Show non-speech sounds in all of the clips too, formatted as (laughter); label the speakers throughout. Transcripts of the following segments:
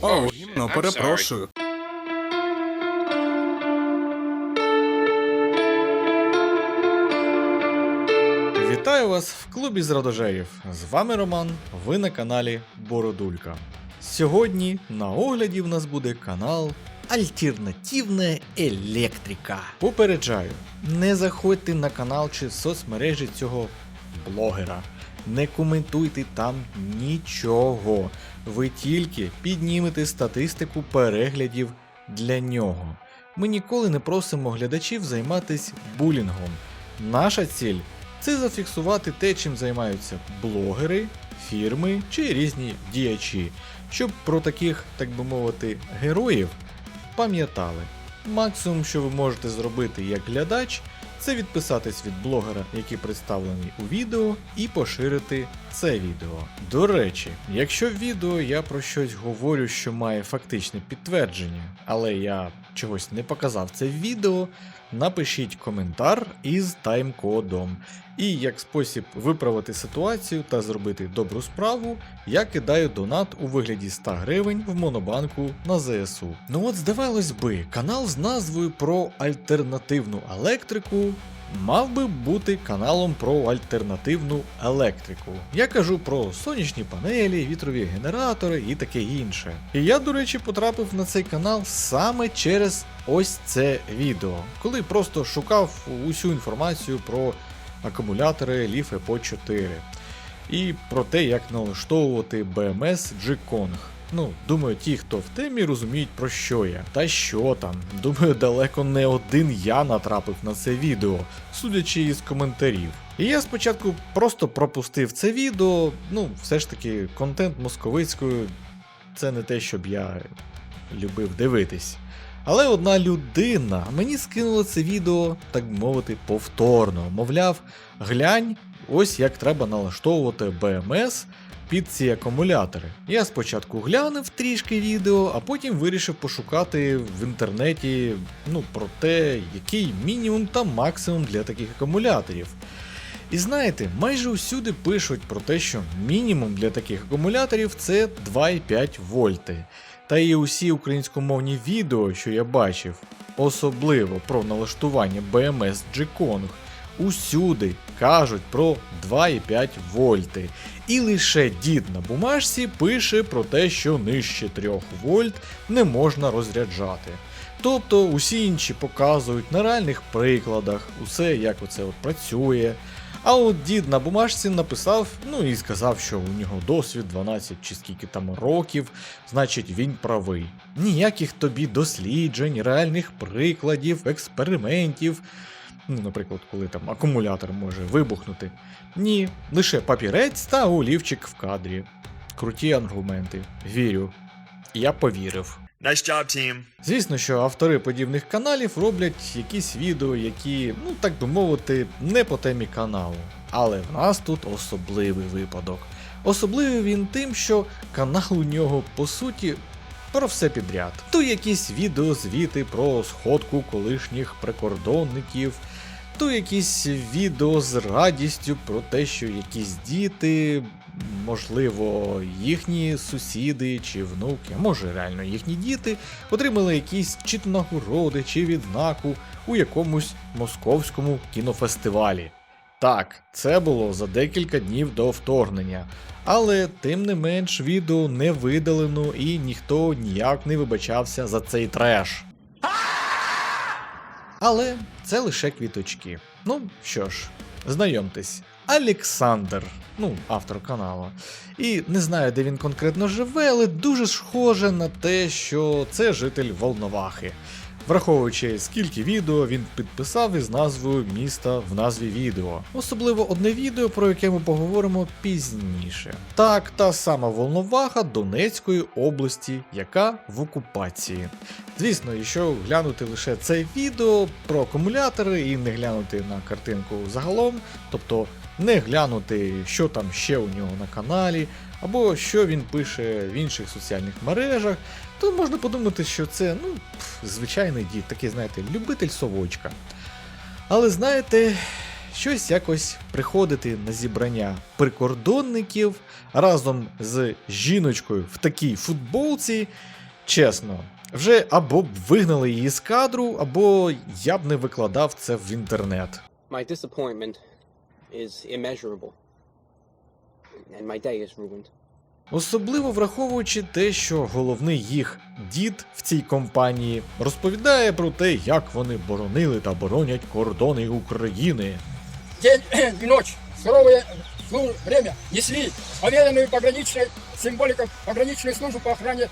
Speaker 1: О, гімно, перепрошую.
Speaker 2: Вітаю вас в клубі зрадожерів. З вами Роман, ви на каналі Бородулька. Сьогодні на огляді в нас буде канал Альтернативна електрика. Попереджаю, не заходьте на канал чи соцмережі цього блогера. Не коментуйте там нічого. Ви тільки піднімете статистику переглядів для нього. Ми ніколи не просимо глядачів займатися булінгом. Наша ціль це зафіксувати те, чим займаються блогери, фірми чи різні діячі, щоб про таких, так би мовити, героїв пам'ятали. Максимум, що ви можете зробити як глядач, це відписатись від блогера, який представлений у відео, і поширити це відео. До речі, якщо в відео я про щось говорю, що має фактичне підтвердження, але я чогось не показав це відео, напишіть коментар із тайм-кодом. І як спосіб виправити ситуацію та зробити добру справу, я кидаю донат у вигляді 100 гривень в монобанку на ЗСУ. Ну от здавалось би, канал з назвою про альтернативну електрику. Мав би бути каналом про альтернативну електрику. Я кажу про сонячні панелі, вітрові генератори і таке інше. І я, до речі, потрапив на цей канал саме через ось це відео, коли просто шукав усю інформацію про акумулятори Leaf EPO 4 і про те, як налаштовувати BMS G-Kong. Ну, думаю, ті, хто в темі, розуміють про що я. Та що там. Думаю, далеко не один я натрапив на це відео, судячи із коментарів. І я спочатку просто пропустив це відео. Ну, все ж таки, контент московицькою це не те, щоб я любив дивитись. Але одна людина мені скинула це відео, так би мовити, повторно. Мовляв, глянь, ось як треба налаштовувати BMS під ці акумулятори. Я спочатку глянув трішки відео, а потім вирішив пошукати в інтернеті ну, про те, який мінімум та максимум для таких акумуляторів. І знаєте, майже усюди пишуть про те, що мінімум для таких акумуляторів це 2,5 вольти. Та і усі українськомовні відео, що я бачив, особливо про налаштування BMS G-Kong, усюди кажуть про 2,5 вольти. І лише дід на бумажці пише про те, що нижче 3 вольт не можна розряджати. Тобто усі інші показують на реальних прикладах усе, як оце от працює. А от дід на бумажці написав, ну і сказав, що у нього досвід 12 чи скільки там років, значить він правий. Ніяких тобі досліджень, реальних прикладів, експериментів. Ну, наприклад, коли там акумулятор може вибухнути. Ні, лише папірець та олівчик в кадрі. Круті аргументи. Вірю. Я повірив.
Speaker 3: Nice job, team.
Speaker 2: Звісно, що автори подібних каналів роблять якісь відео, які, ну так би мовити, не по темі каналу. Але в нас тут особливий випадок. Особливий він тим, що канал у нього по суті про все підряд. То якісь відеозвіти про сходку колишніх прикордонників, то якісь відео з радістю про те, що якісь діти, можливо, їхні сусіди чи внуки, може реально їхні діти, отримали якісь чи то нагороди чи відзнаку у якомусь московському кінофестивалі. Так, це було за декілька днів до вторгнення, але тим не менш відео не видалено і ніхто ніяк не вибачався за цей треш. Але це лише квіточки. Ну що ж, знайомтесь, Олександр, ну, автор каналу. І не знаю, де він конкретно живе, але дуже схоже на те, що це житель Волновахи. Враховуючи скільки відео він підписав із назвою міста в назві відео. Особливо одне відео, про яке ми поговоримо пізніше. Так, та сама Волноваха Донецької області, яка в окупації. Звісно, якщо глянути лише це відео про акумулятори і не глянути на картинку загалом, тобто не глянути, що там ще у нього на каналі, або що він пише в інших соціальних мережах, то можна подумати, що це ну, звичайний дід, такий, знаєте, любитель совочка. Але знаєте, щось якось приходити на зібрання прикордонників разом з жіночкою в такій футболці. Чесно, вже або б вигнали її з кадру, або я б не викладав це в інтернет.
Speaker 3: My disappointment is immeasurable. And my day is ruined.
Speaker 2: Особливо враховуючи те, що головний їх дід в цій компанії розповідає про те, як вони боронили та боронять кордони України.
Speaker 4: день и ночь, суровое ну, время несли поверенную пограничной символикой пограничную службу по охране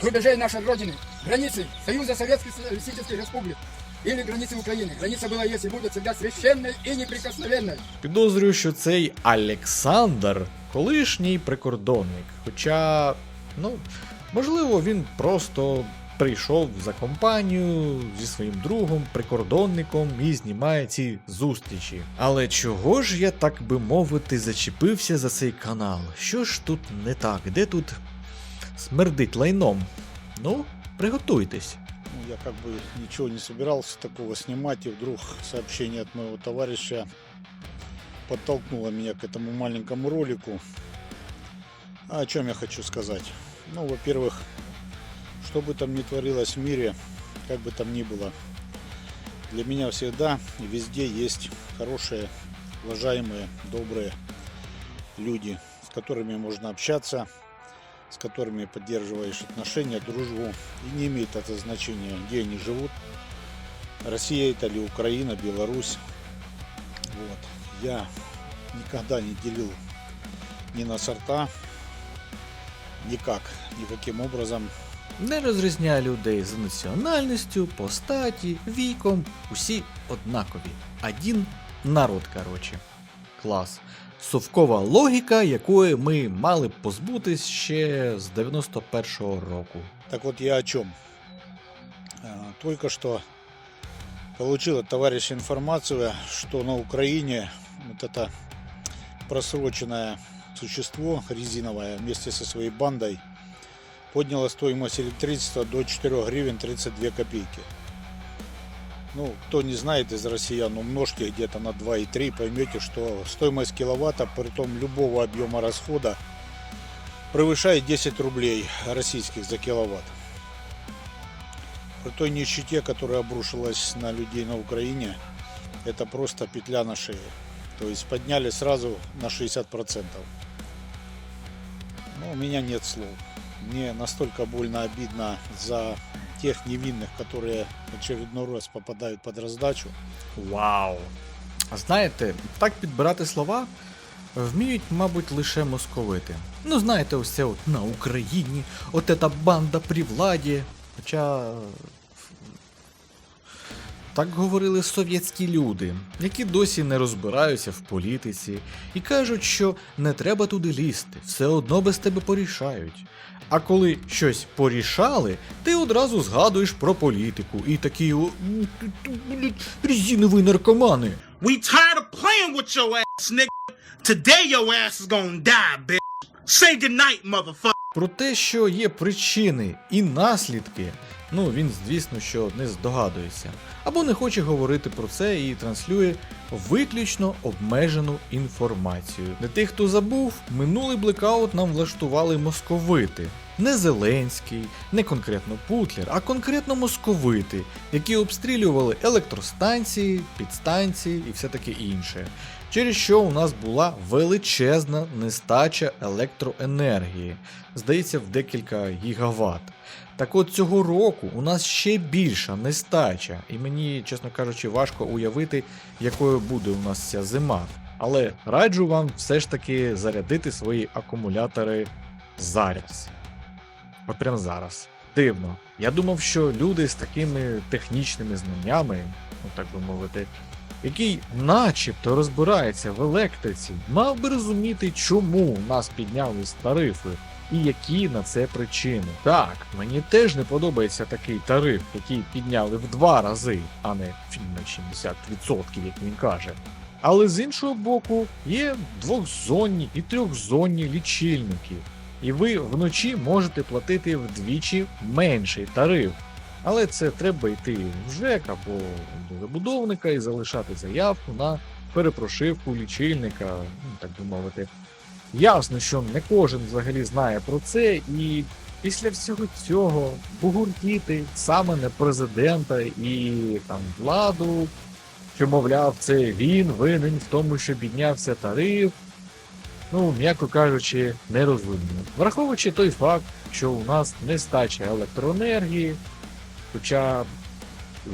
Speaker 4: рубежей нашей Родины, границы Союза Советских Социалистических Республик или границы Украины. Граница была, есть и будет всегда священной и неприкосновенной.
Speaker 2: Підозрюю, що цей Олександр колишній прикордонник. Хоча, ну, можливо, він просто прийшов за компанію зі своїм другом, прикордонником і знімає ці зустрічі. Але чого ж я, так би мовити, зачепився за цей канал? Що ж тут не так? Де тут смердить лайном? Ну, приготуйтесь.
Speaker 5: Ну, Я как бы ничего не собирался такого снимать, и вдруг сообщение от моего товарища подтолкнуло меня к этому маленькому ролику. А о чем я хочу сказать? Ну, во-первых, что бы там ни творилось в мире, как бы там ни было, для меня всегда и везде есть хорошие, уважаемые, добрые люди, с которыми можно общаться, с которыми поддерживаешь отношения, дружбу. И не имеет это значения, где они живут. Россия это ли Украина, Беларусь. Вот. Я никогда не делил ни на сорта, никак, никаким образом.
Speaker 2: Не розрізняє людей за національністю, по статі, віком, усі однакові. Один народ, короче. Клас. Совкова логіка, якої ми мали б позбутись ще з 91-го року.
Speaker 5: Так вот я о чем. Только что получил от товарища информацию, что на Украине вот это просроченное существо резиновое вместе со своей бандой подняло стоимость электричества до 4 гривен 32 копейки. Ну, кто не знает из россиян, умножьте где-то на 2,3, поймете, что стоимость киловатта, при том любого объема расхода, превышает 10 рублей российских за киловатт. При той нищете, которая обрушилась на людей на Украине, это просто петля на шее. То есть подняли сразу на 60%. Но у меня нет слов. Мне настолько больно обидно за тех невинных, которые очередной раз попадают под раздачу.
Speaker 2: Вау! Знаєте, так підбирати слова вміють, мабуть, лише московити. Ну, знаєте, ось це от на Україні, от ета банда при владі. Хоча. Так говорили совєтські люди, які досі не розбираються в політиці і кажуть, що не треба туди лізти, все одно без тебе порішають. А коли щось порішали, ти одразу згадуєш про політику і такі «Ну, резинові наркомани.
Speaker 6: We tired of playing with your ass, nigga. Today your ass is gonna die, bitch. Say goodnight, motherfucker.
Speaker 2: Про те, що є причини і наслідки, ну він, звісно, що не здогадується, або не хоче говорити про це і транслює виключно обмежену інформацію. Для тих, хто забув, минулий блекаут нам влаштували московити. Не Зеленський, не конкретно Путлер, а конкретно московити, які обстрілювали електростанції, підстанції і все таке інше через що у нас була величезна нестача електроенергії, здається, в декілька гігаватт. Так от цього року у нас ще більша нестача, і мені, чесно кажучи, важко уявити, якою буде у нас ця зима. Але раджу вам все ж таки зарядити свої акумулятори зараз. От прямо зараз. Дивно. Я думав, що люди з такими технічними знаннями, ну так би мовити, який начебто розбирається в електриці, мав би розуміти, чому у нас піднялись тарифи і які на це причини. Так, мені теж не подобається такий тариф, який підняли в два рази, а не на 60%, як він каже. Але з іншого боку, є двохзонні і трьохзонні лічильники, і ви вночі можете платити вдвічі менший тариф. Але це треба йти в ЖЕК або до забудовника і залишати заявку на перепрошивку лічильника, ну, так би мовити. Ясно, що не кожен взагалі знає про це, і після всього цього бугуртіти саме не президента і там владу, що, мовляв, це він винен в тому, що піднявся тариф. Ну, м'яко кажучи, нерозумно. Враховуючи той факт, що у нас нестача електроенергії, хоча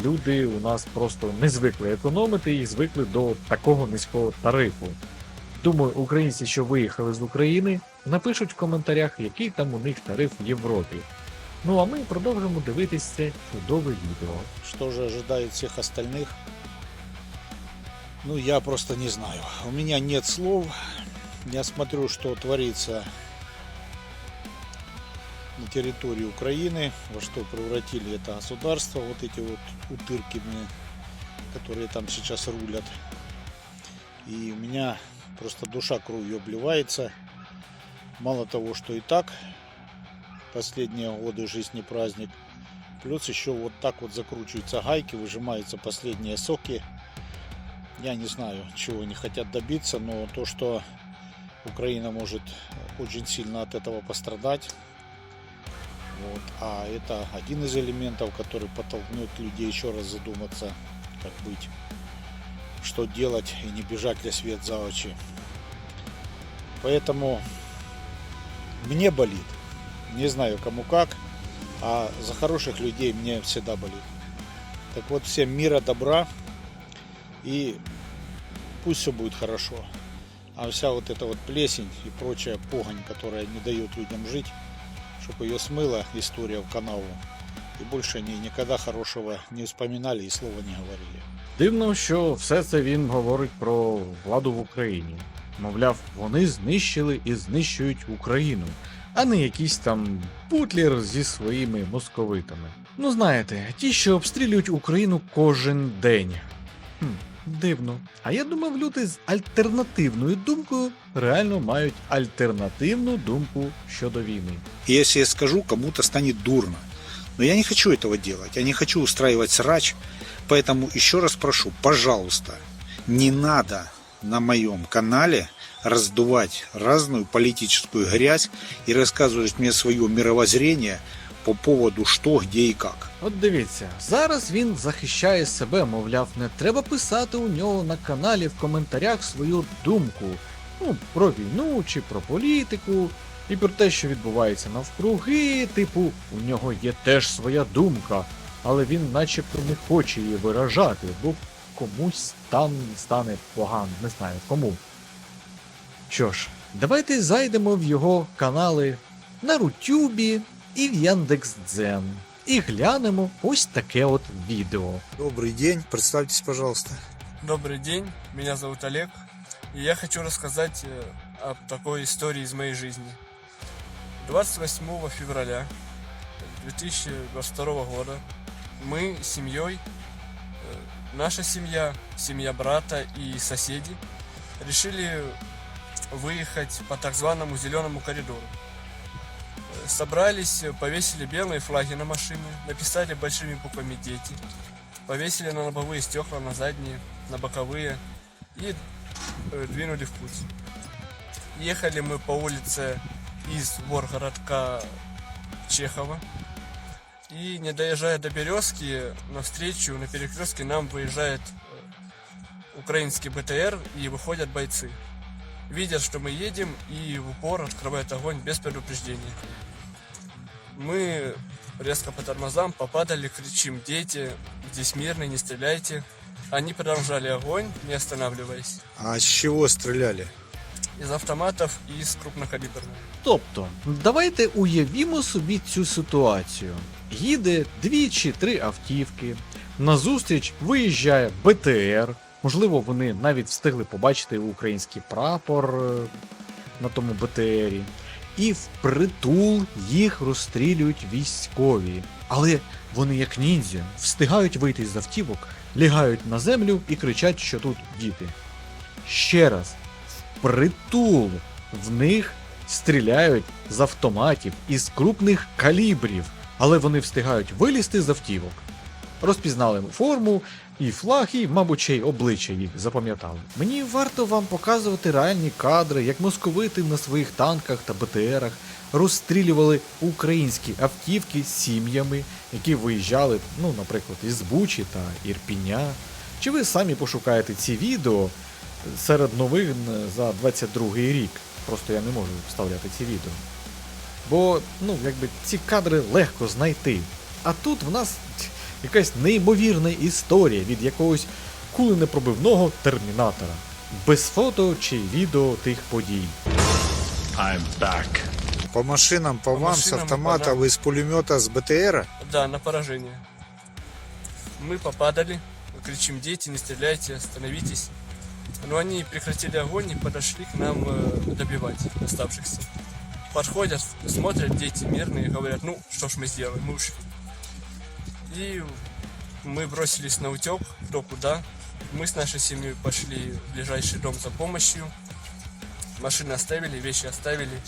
Speaker 2: люди у нас просто не звикли економити і звикли до такого низького тарифу. Думаю, українці, що виїхали з України, напишуть в коментарях, який там у них тариф в Європі. Ну а ми продовжимо дивитися це чудове відео.
Speaker 5: Что же ожидает всех остальных? Ну, я просто не знаю. У меня нет слов. Я смотрю, что творится на территории Украины, во что превратили это государство, вот эти вот утыркины, которые там сейчас рулят. И у меня просто душа кровью обливается. Мало того, что и так последние годы жизни праздник, Плюс еще вот так вот закручиваются гайки, выжимаются последние соки. Я не знаю, чего они хотят добиться, но то, что Украина может очень сильно от этого пострадать. Вот. А это один из элементов, который подтолкнет людей еще раз задуматься, как быть, что делать и не бежать ли свет за очи. Поэтому мне болит. Не знаю кому как, а за хороших людей мне всегда болит. Так вот, всем мира, добра и пусть все будет хорошо. А вся вот эта вот плесень и прочая погонь, которая не дает людям жить, чтобы ее смыла история в канаву. И больше они никогда хорошего не вспоминали и слова не говорили.
Speaker 2: Дивно, що все це він говорить про владу в Україні. Мовляв, вони знищили і знищують Україну, а не якийсь там бутлер зі своїми московитами. Ну знаєте, ті, що обстрілюють Україну кожен день. Хм, дивно. А я думав, люди з альтернативною думкою реально мають альтернативну думку щодо війни.
Speaker 7: Если я скажу, кому-то станет дурно. Но я не хочу этого делать, я не хочу устраивать срач, поэтому еще раз прошу, пожалуйста, не надо на моем канале раздувать разную политическую грязь и рассказывать мне свое мировоззрение по поводу что, где и как.
Speaker 2: От дивіться, зараз він захищає себе, мовляв, не треба писати у нього на каналі в коментарях свою думку. Ну, про війну чи про політику, і про те, що відбувається навкруги, типу, у нього є теж своя думка, але він начебто не хоче її виражати, бо комусь там стане погано, не знаю кому. Що ж, давайте зайдемо в його канали на Рутюбі і в Яндекс.Дзен. І глянемо ось таке от відео.
Speaker 7: Добрый день, представьтесь, пожалуйста.
Speaker 8: Добрый день, меня зовут Олег, и я хочу рассказать э, о такой истории из моей жизни. 28 февраля 2022 года Мы семьей, э, наша семья, семья брата и соседи, решили выехать по так званому зеленому коридору. Э, Собрались, повесили белые флаги на машине, написали большими буквами «Дети», повесили на лобовые стекла, на задние, на боковые и э, двинули в путь. Ехали мы по улице из городка Чехова. И не доезжая до Березки, навстречу на перекрестке нам выезжает э, украинский БТР и выходят бойцы. Видят, что мы едем и в упор открывают огонь без предупреждения. Мы резко по тормозам попадали, кричим «Дети, здесь мирно, не стреляйте». Они продолжали огонь, не останавливаясь.
Speaker 7: А с чего стреляли?
Speaker 8: Из автоматов и из крупнокалиберных.
Speaker 2: Тобто, давайте уявімо собі цю ситуацію. Їде дві чи три автівки. Назустріч виїжджає БТР. Можливо, вони навіть встигли побачити український прапор е, на тому БТРі. І впритул їх розстрілюють військові. Але вони, як ніндзя, встигають вийти з автівок, лягають на землю і кричать, що тут діти. Ще раз, впритул в них стріляють з автоматів із крупних калібрів, але вони встигають вилізти з автівок. розпізнали форму і флаг, і, мабуть, ще й обличчя їх запам'ятали. Мені варто вам показувати реальні кадри, як московити на своїх танках та БТРах розстрілювали українські автівки з сім'ями, які виїжджали, ну, наприклад, із Бучі та Ірпіня. Чи ви самі пошукаєте ці відео серед новин за 22 рік? Просто я не можу вставляти ці відео. Бо, ну, якби ці кадри легко знайти. А тут в нас якась неймовірна історія від якогось куленепробивного термінатора. Без фото чи відео тих подій.
Speaker 7: По машинам, по,
Speaker 8: По
Speaker 7: вам, с
Speaker 8: машинам,
Speaker 7: автомата,
Speaker 8: да.
Speaker 7: вы из пулемета, с БТРа?
Speaker 8: Да, на поражение. Мы попадали, кричим, дети, не стреляйте, остановитесь. Но они прекратили огонь и подошли к нам э, добивать оставшихся. Подходят, смотрят, дети мирные, говорят, ну, что ж мы сделаем, мы ушли. И мы бросились на утек, кто куда. Мы с нашей семьей пошли в ближайший дом за помощью. Машины оставили, вещи оставили.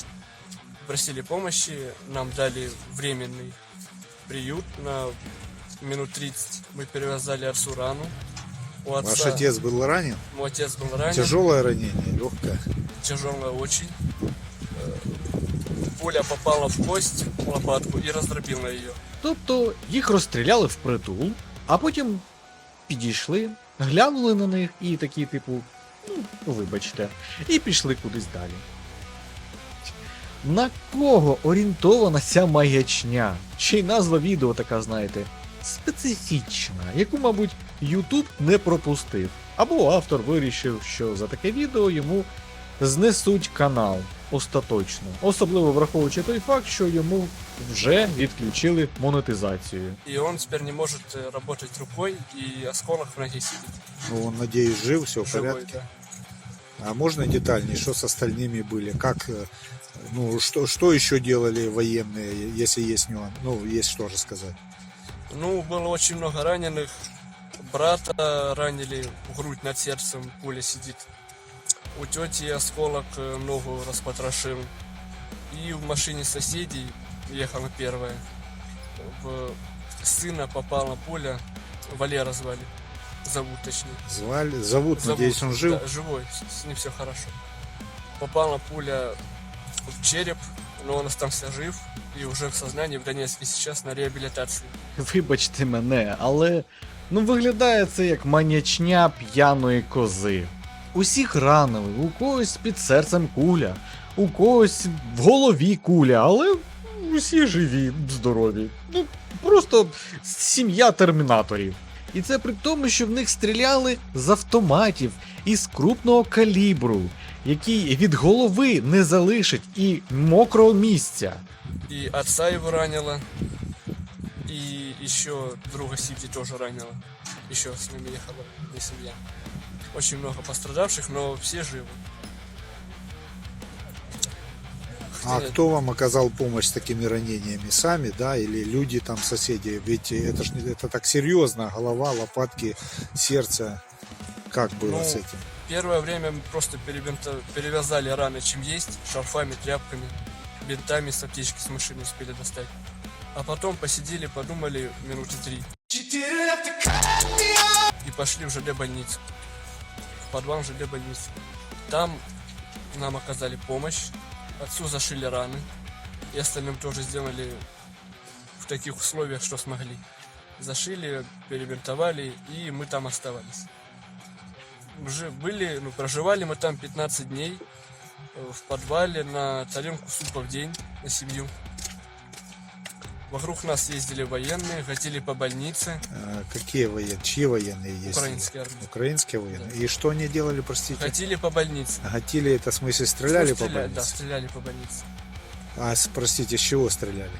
Speaker 8: Просили помощи, нам дали временный приют на минут 30. Мы перевязали отцу рану. У отца,
Speaker 7: Ваш отец был ранен?
Speaker 8: Мой отец был ранен.
Speaker 7: Тяжелое ранение, легкое.
Speaker 8: Тяжелая очень. Пуля попала в кость, лопатку и раздробила ее.
Speaker 2: Тобто їх розстріляли впритул, а потім підійшли, глянули на них і такі, типу, ну, вибачте, і пішли кудись далі. На кого орієнтована ця маячня? Чи й назва відео така, знаєте, специфічна, яку, мабуть, YouTube не пропустив. Або автор вирішив, що за таке відео йому знесуть канал остаточно. Особливо враховуючи той факт, що йому вже відключили монетизацію.
Speaker 8: И он теперь не может работать рукой, и осколок в ноге сидит.
Speaker 7: Ну, он, надеюсь, жив, все в
Speaker 8: Живой,
Speaker 7: порядке.
Speaker 8: да.
Speaker 7: А можно детальнее, что с остальными были? Как, э, ну, что, что еще делали военные, если есть нюанс? Ну, есть что рассказать.
Speaker 8: Ну, было очень много раненых. Брата ранили в грудь над сердцем, пуля сидит. У тети осколок э, ногу распотрошил. И в машине соседей ехала первая. В сына попала пуля. Валера звали. Зовут точнее.
Speaker 7: Звали, зовут,
Speaker 8: Зовут,
Speaker 7: надеюсь, он жив?
Speaker 8: Да, живой, с, ним все хорошо. Попала пуля в череп, но он остался жив и уже в сознании в Донецке сейчас на реабилитации. (laughs)
Speaker 2: Вибачте мене, але ну виглядає це як манячня п'яної кози. Усіх ранили, у когось під серцем куля, у когось в голові куля, але усі живі, здорові. Ну, просто сім'я термінаторів. І це при тому, що в них стріляли з автоматів із крупного калібру, який від голови не залишить і мокрого місця.
Speaker 8: И отца его ранило, и еще друга Сити тоже ранило. Еще с ними ехала не семья. Очень много пострадавших, но все живы.
Speaker 7: А кто вам оказал помощь с такими ранениями? Сами, да, или люди там соседи? Ведь это ж не- это так серьезно, голова, лопатки, сердце. Как было
Speaker 8: Ну,
Speaker 7: с этим?
Speaker 8: Первое время мы просто перебинта- перевязали раны, чем есть, шарфами, тряпками, бинтами с аптечки с машины успели достать. А потом посидели, подумали минуты три. И пошли в ЖД больницу. Подвал ЖД больницы. Там нам оказали помощь. Отцу зашили раны. И остальным тоже сделали в таких условиях, что смогли. Зашили, перебинтовали, и мы там оставались уже были, ну, проживали мы там 15 дней э, в подвале на тарелку супа в день на семью. Вокруг нас ездили военные, хотели по больнице,
Speaker 7: А, какие военные? Чьи военные есть?
Speaker 8: украинские армии.
Speaker 7: Украинские военные. И что они делали, простите?
Speaker 8: Хотели по больнице.
Speaker 7: Гатили это в смысле стреляли
Speaker 8: Ну,
Speaker 7: по больнице?
Speaker 8: Да, стреляли по больнице.
Speaker 7: А простите, с чего стреляли?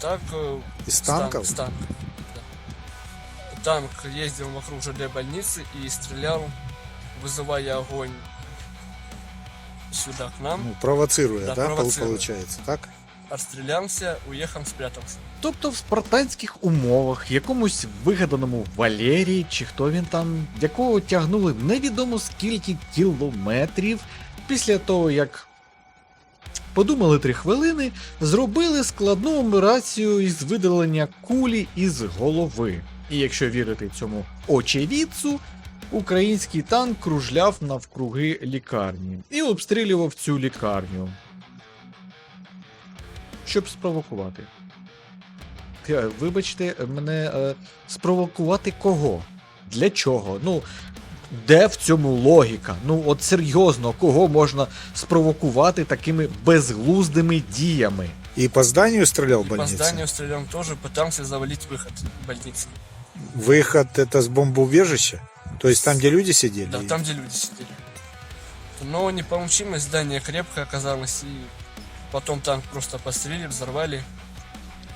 Speaker 8: Так... э,
Speaker 7: Из танков?
Speaker 8: С танков, да. Танк ездил вокруг ЖД больницы и стрелял, вызывая огонь сюда к нам.
Speaker 7: Ну, провоцируя,
Speaker 8: Да,
Speaker 7: да,
Speaker 8: провоцируя.
Speaker 7: получается, так?
Speaker 8: Отстрелялся, уехал, спрятался.
Speaker 2: Тобто в спартанських умовах, якомусь вигаданому Валерії, чи хто він там, якого тягнули невідомо скільки кілометрів, після того як подумали три хвилини, зробили складну операцію із видалення кулі із голови. І якщо вірити цьому очевидцу, український танк кружляв навкруги лікарні і обстрілював цю лікарню Щоб спровокувати. Е, Вибачте, мене е, спровокувати кого? Для чого? Ну, де в цьому логіка? Ну, от серйозно, кого можна спровокувати такими безглуздими діями?
Speaker 7: И по зданию стрелял в
Speaker 8: По
Speaker 7: больнице?
Speaker 8: зданию стрелял тоже, пытался завалить выход больницы.
Speaker 7: Выход это с бомбоубежища? То есть там, где люди сидели?
Speaker 8: Да, там, где люди сидели. Но не получилось, здание крепкое оказалось, и потом танк просто пострелили, взорвали.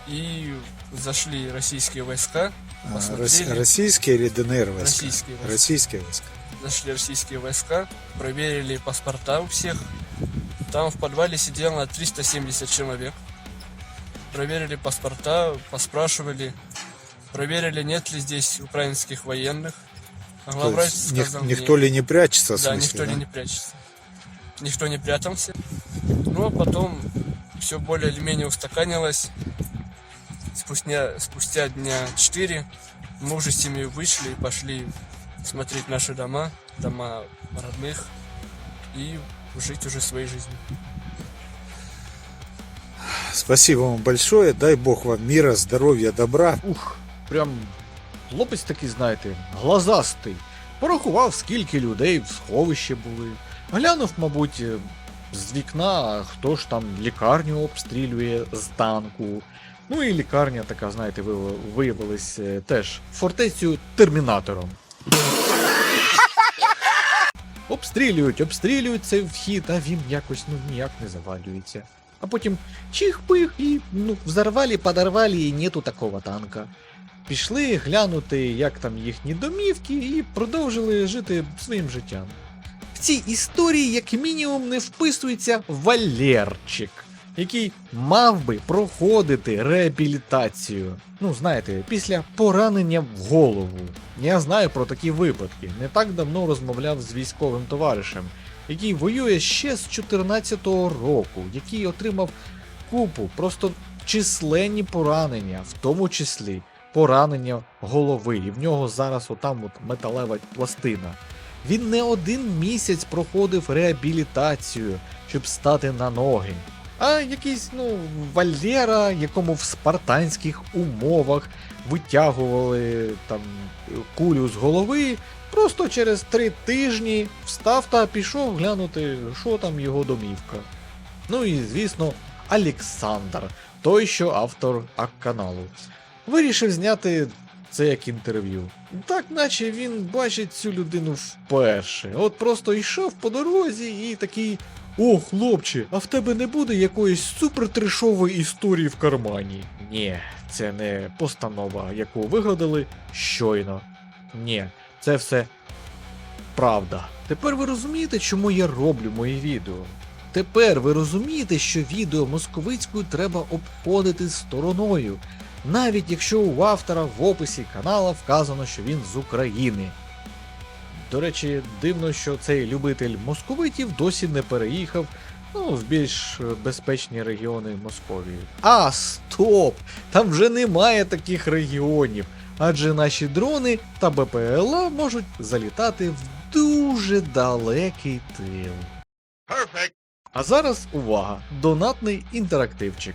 Speaker 8: И зашли российские войска,
Speaker 7: А,
Speaker 8: посмотрели.
Speaker 7: рос- российские или ДНР войска?
Speaker 8: Российские войска.
Speaker 7: Российские войска.
Speaker 8: Зашли российские войска, проверили паспорта у всех. Там в подвале сидело 370 человек. Проверили паспорта, поспрашивали. Проверили, нет ли здесь украинских военных. А главврач сказал,
Speaker 7: никто ли не прячется, в
Speaker 8: Да,
Speaker 7: смысле,
Speaker 8: никто
Speaker 7: да?
Speaker 8: ли не прячется Никто не прятался. Ну а потом все более или менее устаканилось. Спустя, спустя дня 4 мы уже с семьей вышли и пошли смотреть наши дома, дома родных и жить уже своей жизнью.
Speaker 7: Спасибо вам большое. Дай бог вам мира, здоровья, добра.
Speaker 2: Ух, прям хлопець такий, знаєте, глазастий. Порахував, скільки людей в сховищі були. Глянув, мабуть, з вікна, хто ж там лікарню обстрілює з танку. Ну і лікарня така, знаєте, виявила- виявилась е, теж фортецю термінатором. (laughs) Обстрілюють, обстрілюють цей вхід, а він якось ну ніяк не завалюється. А потім чих-пих і ну, взорвали, подорвали і нету такого танка. Пішли глянути, як там їхні домівки, і продовжили жити своїм життям. В цій історії, як мінімум, не вписується Валерчик, який мав би проходити реабілітацію. Ну, знаєте, після поранення в голову. Я знаю про такі випадки. Не так давно розмовляв з військовим товаришем, який воює ще з 14-го року, який отримав купу, просто численні поранення, в тому числі поранення голови. І в нього зараз отам от металева пластина. Він не один місяць проходив реабілітацію, щоб стати на ноги. А якийсь, ну, Валера, якому в спартанських умовах витягували там кулю з голови, просто через три тижні встав та пішов глянути, що там його домівка. Ну і звісно, Олександр, той, що автор ак-каналу. Вирішив зняти це як інтерв'ю. Так, наче він бачить цю людину вперше. От просто йшов по дорозі і такий. О, хлопче, а в тебе не буде якоїсь супертрешової історії в кармані? Ні, це не постанова, яку вигадали щойно. Ні, це все правда. Тепер ви розумієте, чому я роблю мої відео. Тепер ви розумієте, що відео московицькою треба обходити стороною, навіть якщо у автора в описі канала вказано, що він з України. До речі, дивно, що цей любитель московитів досі не переїхав ну, в більш е, безпечні регіони Московії. А, стоп! Там вже немає таких регіонів, адже наші дрони та БПЛА можуть залітати в дуже далекий тил. А зараз увага! Донатний інтерактивчик.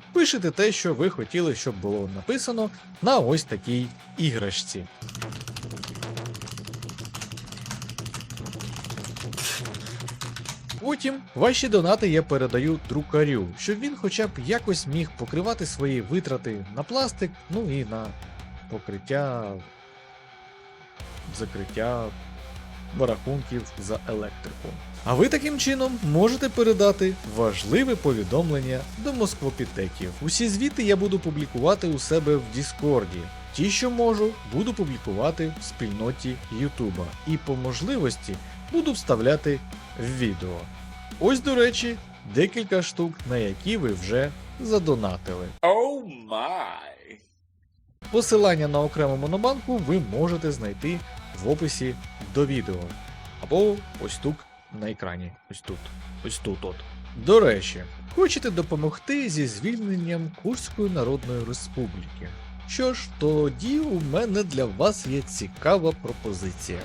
Speaker 2: пишете те, що ви хотіли, щоб було написано на ось такій іграшці. Потім ваші донати я передаю друкарю, щоб він хоча б якось міг покривати свої витрати на пластик, ну і на покриття, закриття рахунків за електрику. А ви таким чином можете передати важливе повідомлення до москвопітеків. Усі звіти я буду публікувати у себе в Діскорді. Ті, що можу, буду публікувати в спільноті Ютуба. І по можливості буду вставляти в відео. Ось, до речі, декілька штук, на які ви вже задонатили. Посилання на окрему монобанку ви можете знайти в описі до відео. Або ось тут на екрані. Ось тут. Ось тут от. До речі, хочете допомогти зі звільненням Курської Народної Республіки? Що ж, тоді у мене для вас є цікава пропозиція.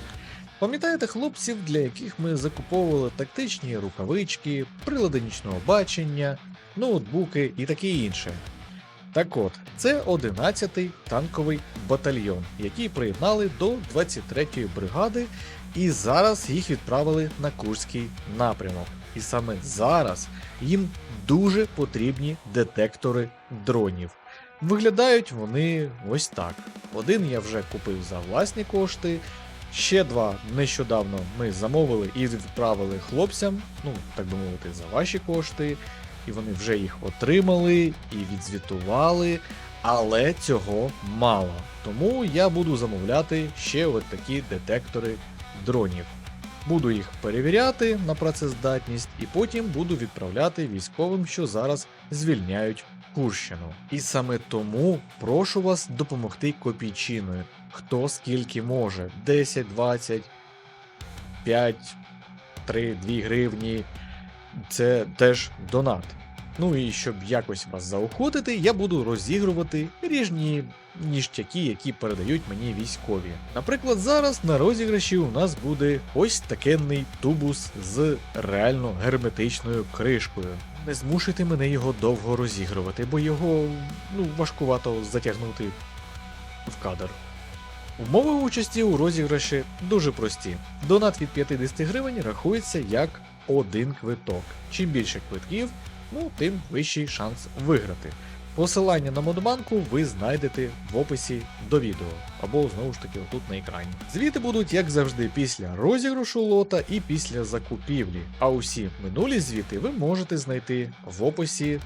Speaker 2: Пам'ятаєте хлопців, для яких ми закуповували тактичні рукавички, прилади нічного бачення, ноутбуки і таке інше? Так от, це 11-й танковий батальйон, який приєднали до 23-ї бригади, і зараз їх відправили на Курський напрямок. І саме зараз їм дуже потрібні детектори дронів. Виглядають вони ось так. Один я вже купив за власні кошти. Ще два нещодавно ми замовили і відправили хлопцям, ну так би мовити, за ваші кошти і вони вже їх отримали і відзвітували, але цього мало. Тому я буду замовляти ще от такі детектори дронів. Буду їх перевіряти на працездатність і потім буду відправляти військовим, що зараз звільняють Курщину. І саме тому прошу вас допомогти копійчиною. Хто скільки може: 10, 20, 5, 3, 2 гривні. Це теж донат. Ну і щоб якось вас заохотити, я буду розігрувати ріжні ніштяки, які передають мені військові. Наприклад, зараз на розіграші у нас буде ось такенний тубус з реально герметичною кришкою. Не змушуйте мене його довго розігрувати, бо його ну, важкувато затягнути в кадр. Умови участі у розіграші дуже прості. Донат від 50 гривень рахується як один квиток. Чим більше квитків, ну тим вищий шанс виграти. Посилання на Модбанку ви знайдете в описі до відео, або знову ж таки отут на екрані. Звіти будуть, як завжди, після розіграшу лота і після закупівлі. А усі минулі звіти ви можете знайти в описі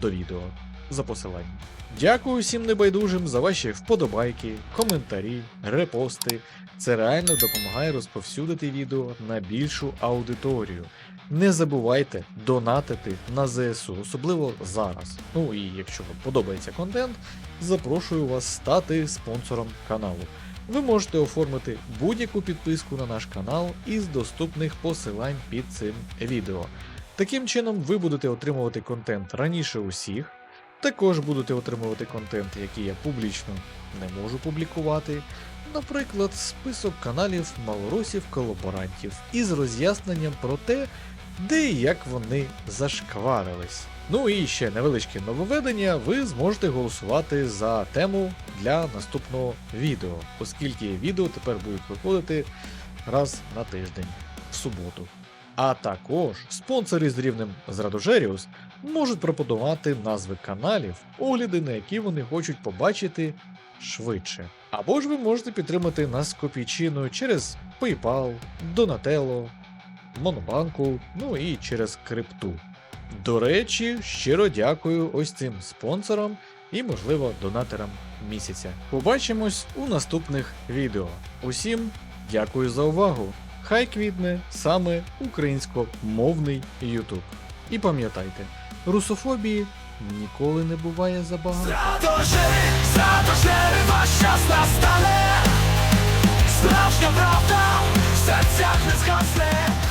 Speaker 2: до відео за посиланням. Дякую всім небайдужим за ваші вподобайки, коментарі, репости. Це реально допомагає розповсюдити відео на більшу аудиторію. Не забувайте донатити на ЗСУ, особливо зараз. Ну і якщо вам подобається контент, запрошую вас стати спонсором каналу. Ви можете оформити будь-яку підписку на наш канал із доступних посилань під цим відео. Таким чином, ви будете отримувати контент раніше усіх. Також будете отримувати контент, який я публічно не можу публікувати. Наприклад, список каналів малоросів-колаборантів із роз'ясненням про те, де і як вони зашкварились. Ну і ще невеличке нововведення, ви зможете голосувати за тему для наступного відео, оскільки відео тепер будуть виходити раз на тиждень в суботу. А також спонсори з рівнем Зрадожеріус можуть пропонувати назви каналів, огляди на які вони хочуть побачити швидше. Або ж ви можете підтримати нас копійчиною через PayPal, Donatello, Монобанку, ну і через крипту. До речі, щиро дякую ось цим спонсорам і, можливо, донатерам місяця. Побачимось у наступних відео. Усім дякую за увагу! Хай квітне саме українськомовний Ютуб. І пам'ятайте, русофобії ніколи не буває забагато.
Speaker 9: Стратожери, стратожери, ваш настане, справжня правда в серцях не згасне.